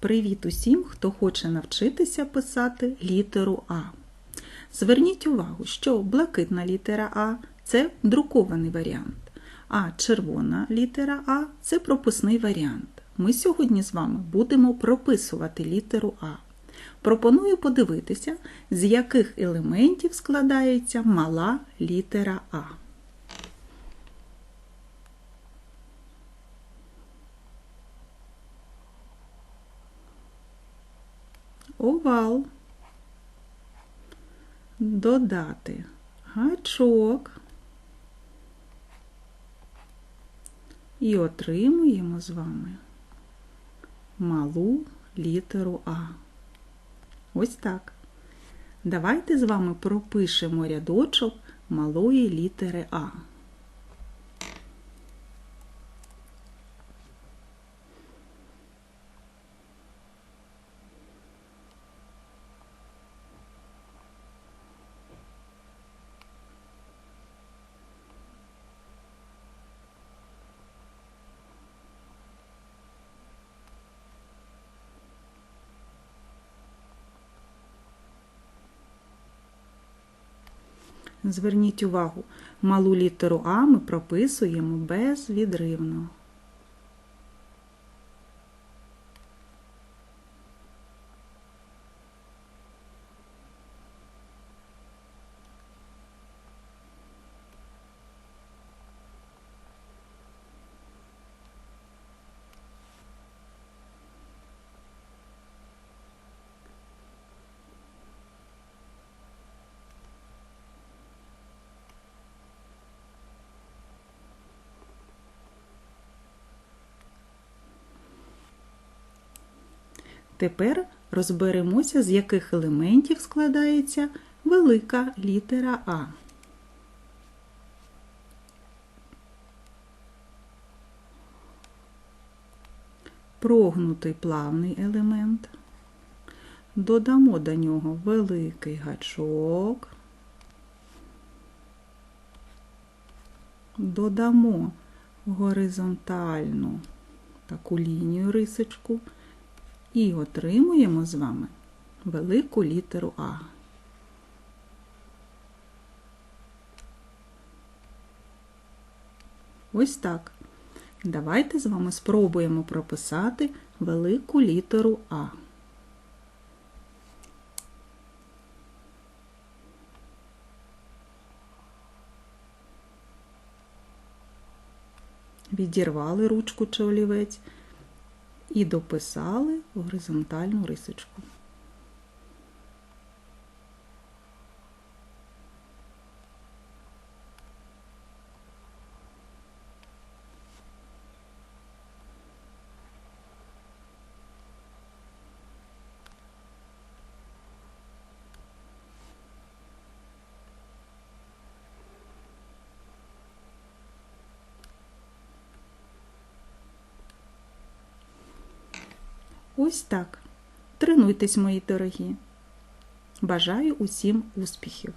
Привіт усім, хто хоче навчитися писати літеру А. Зверніть увагу, що блакитна літера А це друкований варіант, а червона літера А це прописний варіант. Ми сьогодні з вами будемо прописувати літеру А. Пропоную подивитися, з яких елементів складається мала літера А. овал, додати гачок і отримуємо з вами малу літеру А. Ось так. Давайте з вами пропишемо рядочок малої літери А. Зверніть увагу, малу літеру А ми прописуємо безвідривно. Тепер розберемося, з яких елементів складається велика літера А. Прогнутий плавний елемент. Додамо до нього великий гачок. Додамо горизонтальну таку лінію рисочку і отримуємо з вами велику літеру А. Ось так. Давайте з вами спробуємо прописати велику літеру А. Відірвали ручку чи олівець і дописали горизонтальну рисочку. Ось так. Тренуйтесь, мої дорогі. Бажаю усім успіхів!